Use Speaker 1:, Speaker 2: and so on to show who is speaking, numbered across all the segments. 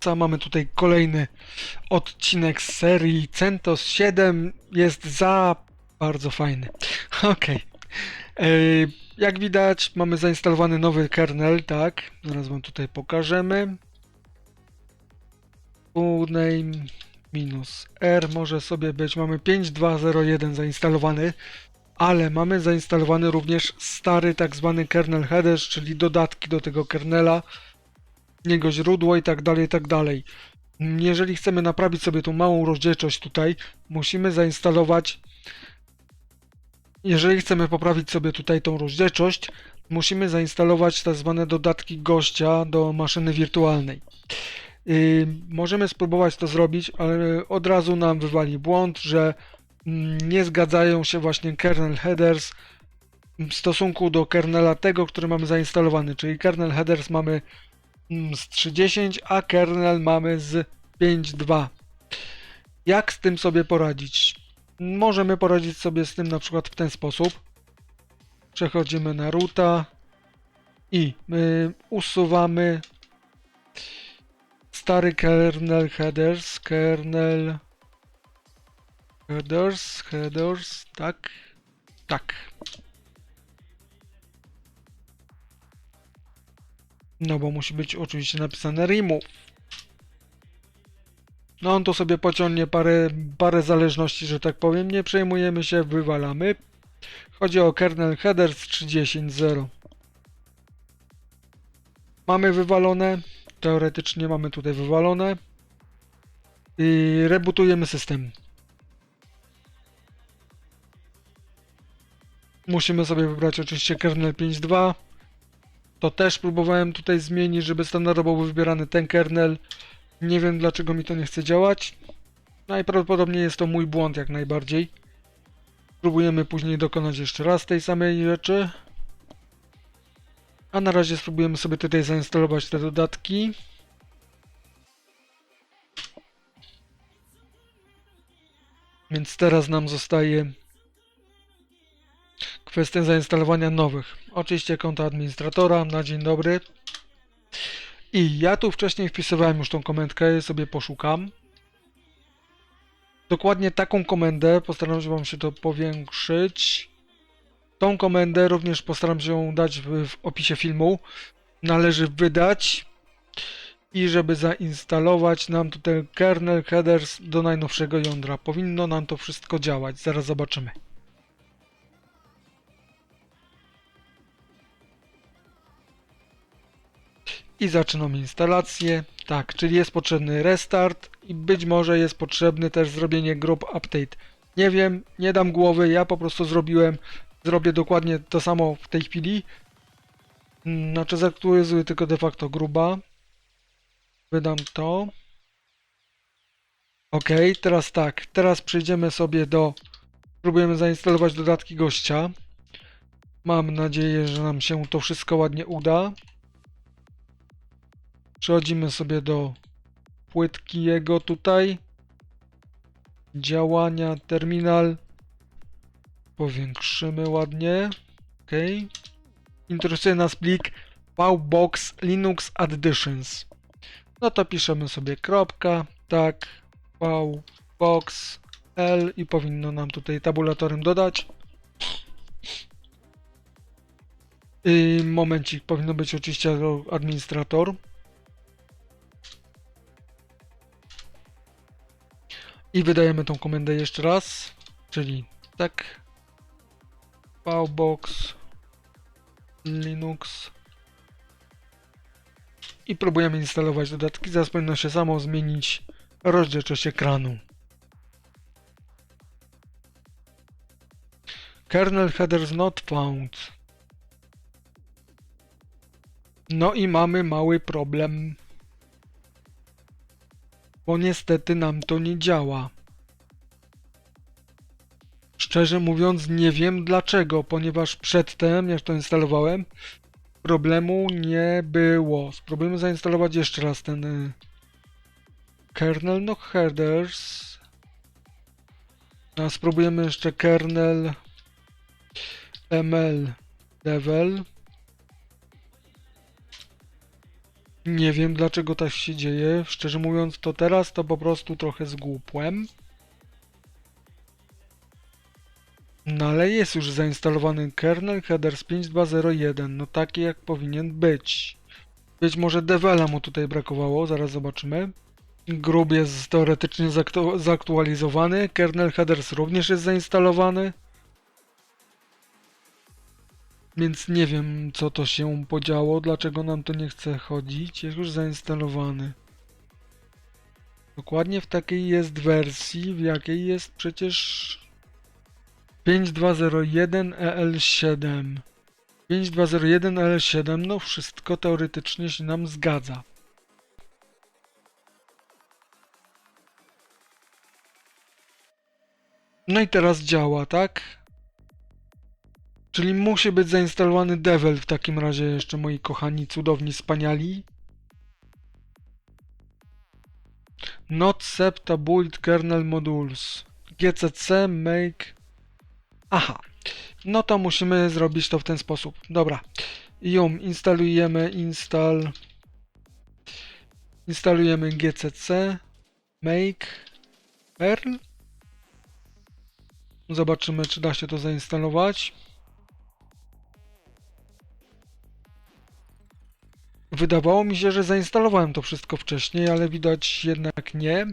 Speaker 1: Co mamy tutaj kolejny odcinek z serii CentOS 7 jest za bardzo fajny. Okej. Ej, Jak widać mamy zainstalowany nowy kernel, tak? Zaraz wam tutaj pokażemy. Uname minus R może sobie być. Mamy 5201 zainstalowany, ale mamy zainstalowany również stary tak zwany kernel headers, czyli dodatki do tego kernela, jego źródło i tak dalej, i tak dalej. Jeżeli chcemy naprawić sobie tą małą rozdzielczość tutaj, musimy zainstalować jeżeli chcemy poprawić sobie tutaj tą rozdzielczość, musimy zainstalować tak zwane dodatki gościa do maszyny wirtualnej. Yy, możemy spróbować to zrobić, ale od razu nam wywali błąd, że mm, nie zgadzają się właśnie kernel headers w stosunku do kernela tego, który mamy zainstalowany, czyli kernel headers mamy z 3.10, a kernel mamy z 5.2. Jak z tym sobie poradzić? Możemy poradzić sobie z tym na przykład w ten sposób. Przechodzimy na roota i y, usuwamy stary kernel headers, kernel headers, headers, tak, tak. No bo musi być oczywiście napisane remove. No on tu sobie pociągnie parę, parę zależności, że tak powiem. Nie przejmujemy się, wywalamy. Chodzi o kernel headers 3.10.0. Mamy wywalone. Teoretycznie mamy tutaj wywalone. I rebootujemy system. Musimy sobie wybrać oczywiście kernel 5.2. To też próbowałem tutaj zmienić, żeby standardowo był wybierany ten kernel. Nie wiem dlaczego mi to nie chce działać. Najprawdopodobniej jest to mój błąd jak najbardziej. Spróbujemy później dokonać jeszcze raz tej samej rzeczy. A na razie spróbujemy sobie tutaj zainstalować te dodatki. Więc teraz nam zostaje kwestia zainstalowania nowych. Oczywiście konto administratora na dzień dobry. I ja tu wcześniej wpisywałem już tą komendkę, sobie poszukam. Dokładnie taką komendę, postaram się Wam się to powiększyć. Tą komendę również postaram się ją dać w, w opisie filmu. Należy wydać i żeby zainstalować nam tutaj kernel headers do najnowszego jądra. Powinno nam to wszystko działać, zaraz zobaczymy. I zaczynam instalację. Tak, czyli jest potrzebny restart i być może jest potrzebny też zrobienie grup update. Nie wiem, nie dam głowy, ja po prostu zrobiłem, zrobię dokładnie to samo w tej chwili. Znaczy zaktualizuję tylko de facto gruba. Wydam to. Ok, teraz tak, teraz przejdziemy sobie do, próbujemy zainstalować dodatki gościa. Mam nadzieję, że nam się to wszystko ładnie uda. Przechodzimy sobie do płytki jego tutaj. Działania, terminal. Powiększymy ładnie. OK. Interesuje nas plik Powbox Linux Additions. No to piszemy sobie kropka, tak, Powbox L i powinno nam tutaj tabulatorem dodać. I momencik, powinno być oczywiście administrator. I wydajemy tą komendę jeszcze raz, czyli tak Powbox Linux i próbujemy instalować dodatki. Zaraz powinno się samo zmienić rozdzielczość ekranu. Kernel headers not found. No i mamy mały problem bo niestety nam to nie działa. Szczerze mówiąc, nie wiem dlaczego, ponieważ przedtem, jak to instalowałem, problemu nie było. Spróbujemy zainstalować jeszcze raz ten y, kernel no headers. A spróbujemy jeszcze kernel ml devel. Nie wiem dlaczego tak się dzieje. Szczerze mówiąc, to teraz to po prostu trochę zgłupłem. No ale jest już zainstalowany kernel headers 5201, no taki jak powinien być. Być może devela mu tutaj brakowało, zaraz zobaczymy. Grub jest teoretycznie zaktu- zaktualizowany, kernel headers również jest zainstalowany. Więc nie wiem co to się podziało, dlaczego nam to nie chce chodzić, jest już zainstalowany. Dokładnie w takiej jest wersji, w jakiej jest przecież 5201 EL7. 5201 EL7, no wszystko teoretycznie się nam zgadza. No i teraz działa, tak? Czyli musi być zainstalowany Devel w takim razie jeszcze, moi kochani, cudowni, wspaniali. Not septa build kernel modules. GCC make... Aha. No to musimy zrobić to w ten sposób. Dobra. Yum, instalujemy install... Instalujemy GCC make Perl. Zobaczymy, czy da się to zainstalować. Wydawało mi się, że zainstalowałem to wszystko wcześniej, ale widać jednak nie.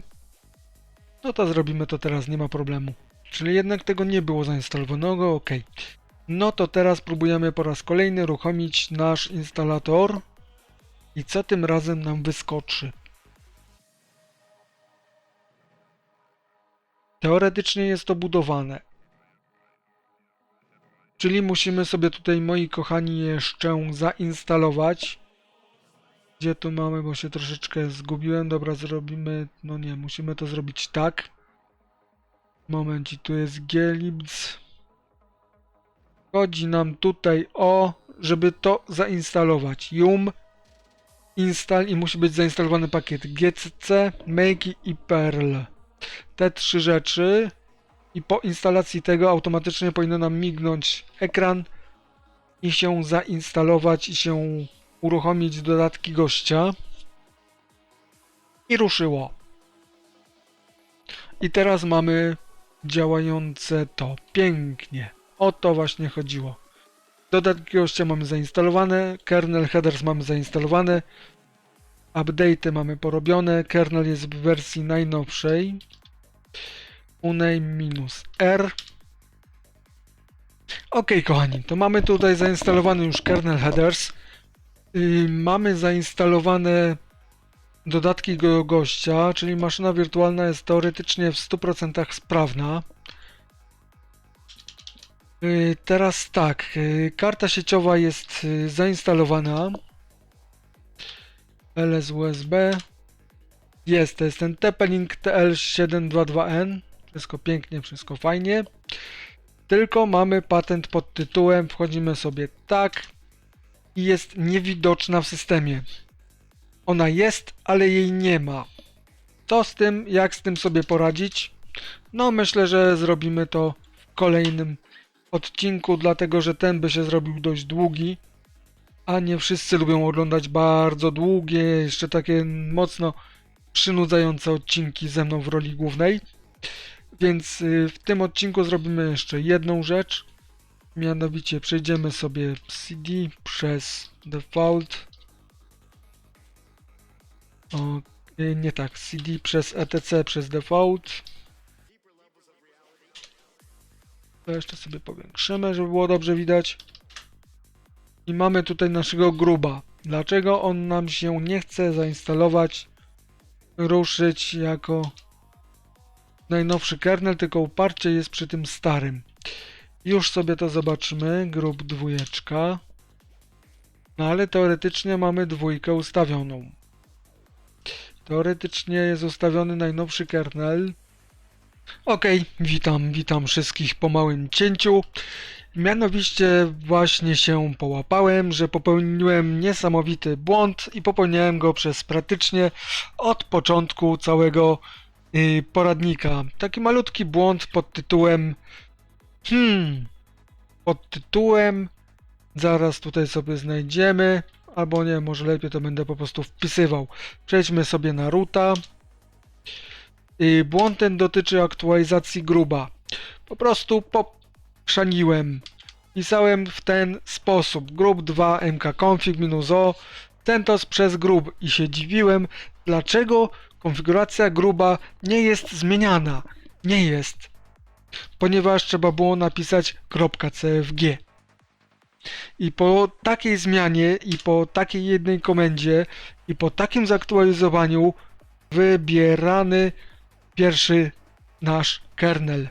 Speaker 1: No to zrobimy to teraz, nie ma problemu. Czyli jednak tego nie było zainstalowanego, ok. No to teraz próbujemy po raz kolejny uruchomić nasz instalator. I co tym razem nam wyskoczy? Teoretycznie jest to budowane. Czyli musimy sobie tutaj, moi kochani, jeszcze zainstalować. Gdzie tu mamy, bo się troszeczkę zgubiłem. Dobra, zrobimy... No nie, musimy to zrobić tak. Momencik, tu jest glibs. Chodzi nam tutaj o, żeby to zainstalować. Yum, install i musi być zainstalowany pakiet gcc, make i perl. Te trzy rzeczy i po instalacji tego automatycznie powinno nam mignąć ekran i się zainstalować i się uruchomić dodatki gościa. I ruszyło. I teraz mamy działające to. Pięknie. O to właśnie chodziło. Dodatki gościa mamy zainstalowane, kernel headers mamy zainstalowane, update'y mamy porobione, kernel jest w wersji najnowszej. uname-r Ok, kochani, to mamy tutaj zainstalowany już kernel headers. Yy, mamy zainstalowane dodatki go gościa, czyli maszyna wirtualna jest teoretycznie w 100% sprawna. Yy, Teraz tak, yy, karta sieciowa jest zainstalowana. LS USB. Jest, to jest ten TP-Link TL722N. Wszystko pięknie, wszystko fajnie. Tylko mamy patent pod tytułem, wchodzimy sobie tak i jest niewidoczna w systemie. Ona jest, ale jej nie ma. To z tym, jak z tym sobie poradzić? No myślę, że zrobimy to w kolejnym odcinku, dlatego że ten by się zrobił dość długi. A nie wszyscy lubią oglądać bardzo długie, jeszcze takie mocno przynudzające odcinki ze mną w roli głównej. Więc y, w tym odcinku zrobimy jeszcze jedną rzecz. Mianowicie przejdziemy sobie CD przez default. O, nie tak, CD przez etc przez default. To jeszcze sobie powiększymy, żeby było dobrze widać. I mamy tutaj naszego gruba. Dlaczego on nam się nie chce zainstalować, ruszyć jako najnowszy kernel, tylko uparcie jest przy tym starym. Już sobie to zobaczymy. Grub dwójeczka. No ale teoretycznie mamy dwójkę ustawioną. Teoretycznie jest ustawiony najnowszy kernel. Ok, witam, witam wszystkich po małym cięciu. Mianowicie właśnie się połapałem, że popełniłem niesamowity błąd i popełniałem go przez praktycznie od początku całego y, poradnika. Taki malutki błąd pod tytułem Hmm. Pod tytułem. Zaraz tutaj sobie znajdziemy. albo nie, może lepiej to będę po prostu wpisywał. Przejdźmy sobie na ruta. Y, Błąd ten dotyczy aktualizacji gruba. Po prostu poprzaniłem. Pisałem w ten sposób. Grub 2 mkconfig minus o CentOS przez grub i się dziwiłem, dlaczego konfiguracja gruba nie jest zmieniana. Nie jest. Ponieważ trzeba było napisać .cfg. I po takiej zmianie i po takiej jednej komendzie i po takim zaktualizowaniu wybierany pierwszy nasz kernel.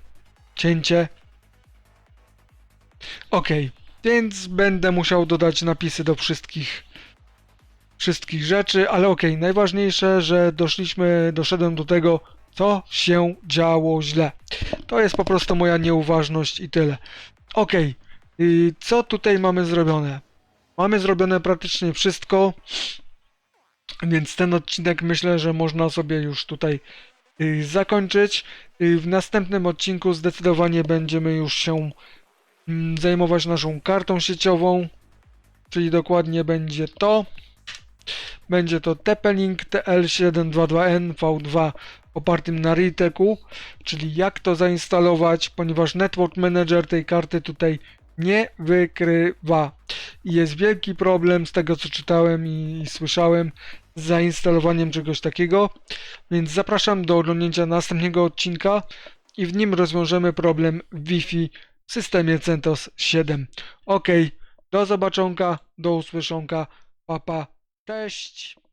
Speaker 1: Cięcie. Ok, więc będę musiał dodać napisy do wszystkich wszystkich rzeczy, ale ok, najważniejsze, że doszliśmy, doszedłem do tego, co się działo źle. To jest po prostu moja nieuważność i tyle. Ok, i co tutaj mamy zrobione? Mamy zrobione praktycznie wszystko, więc ten odcinek myślę, że można sobie już tutaj y, zakończyć. Y, W następnym odcinku zdecydowanie będziemy już się mm, zajmować naszą kartą sieciową, czyli dokładnie będzie to. Będzie to TP-Link TL722N V2 opartym na Riteku, czyli jak to zainstalować, ponieważ Network Manager tej karty tutaj nie wykrywa. I jest wielki problem z tego co czytałem i, i słyszałem z zainstalowaniem czegoś takiego, więc zapraszam do oglądnięcia następnego odcinka i w nim rozwiążemy problem Wi-Fi w systemie CentOS 7. Ok, do zobaczonka, do usłyszonka, papa, cześć!